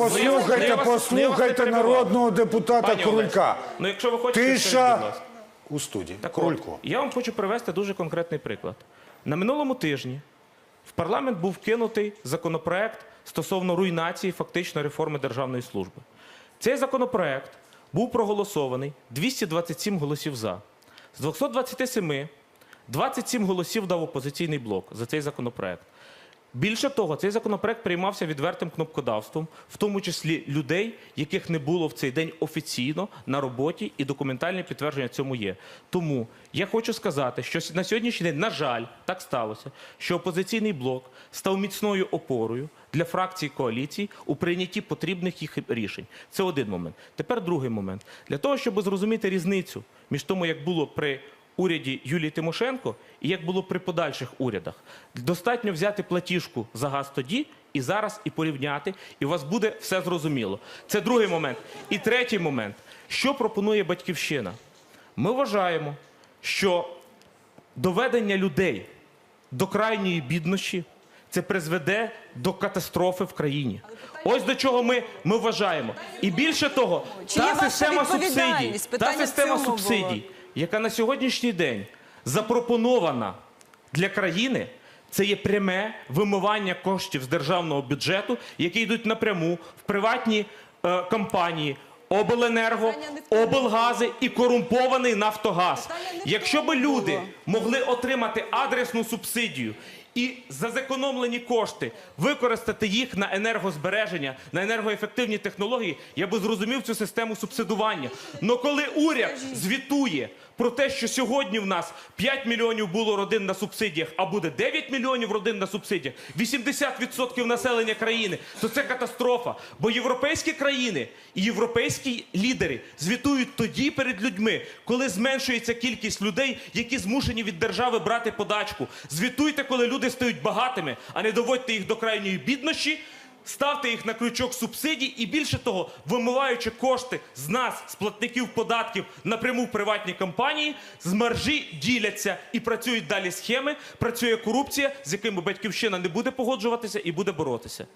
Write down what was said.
Послухайте, Я вас- я вас послухайте не народного депутата Пані Крулька. Ну, якщо ви хочете, скажіть, будь Тиша ласка. у студії. Так Крулько. Я вам хочу привести дуже конкретний приклад. На минулому тижні в парламент був кинутий законопроект стосовно руйнації фактично реформи державної служби. Цей законопроект був проголосований 227 голосів за. З 227 27 голосів дав опозиційний блок за цей законопроект. Більше того, цей законопроект приймався відвертим кнопкодавством, в тому числі людей, яких не було в цей день офіційно на роботі, і документальне підтвердження цьому є. Тому я хочу сказати, що на сьогоднішній день, на жаль, так сталося, що опозиційний блок став міцною опорою для фракцій коаліції у прийнятті потрібних їх рішень. Це один момент. Тепер другий момент. Для того, щоб зрозуміти різницю між тому, як було при уряді Юлії Тимошенко і як було при подальших урядах. Достатньо взяти платіжку за газ тоді і зараз і порівняти, і у вас буде все зрозуміло. Це другий момент. І третій момент. Що пропонує батьківщина? Ми вважаємо, що доведення людей до крайньої біднощі це призведе до катастрофи в країні. Ось до чого ми, ми вважаємо. І більше того, Чи та система субсидій, та система субсидій, яка на сьогоднішній день запропонована для країни, це є пряме вимивання коштів з державного бюджету, які йдуть напряму в приватні е, компанії. Обленерго, облгази і корумпований Нафтогаз. Якщо би люди могли отримати адресну субсидію і за зекономлені кошти використати їх на енергозбереження, на енергоефективні технології, я би зрозумів цю систему субсидування. Но коли уряд звітує про те, що сьогодні в нас 5 мільйонів було родин на субсидіях, а буде 9 мільйонів родин на субсидіях, 80% населення країни, то це катастрофа. Бо європейські країни і європейські лідери звітують тоді перед людьми, коли зменшується кількість людей, які змушені від держави брати подачку. Звітуйте, коли люди стають багатими, а не доводьте їх до крайньої біднощі. Ставте їх на крючок субсидій і більше того, вимиваючи кошти з нас, з платників податків, напряму в приватні компанії, з маржі діляться і працюють далі схеми, працює корупція, з якими батьківщина не буде погоджуватися і буде боротися.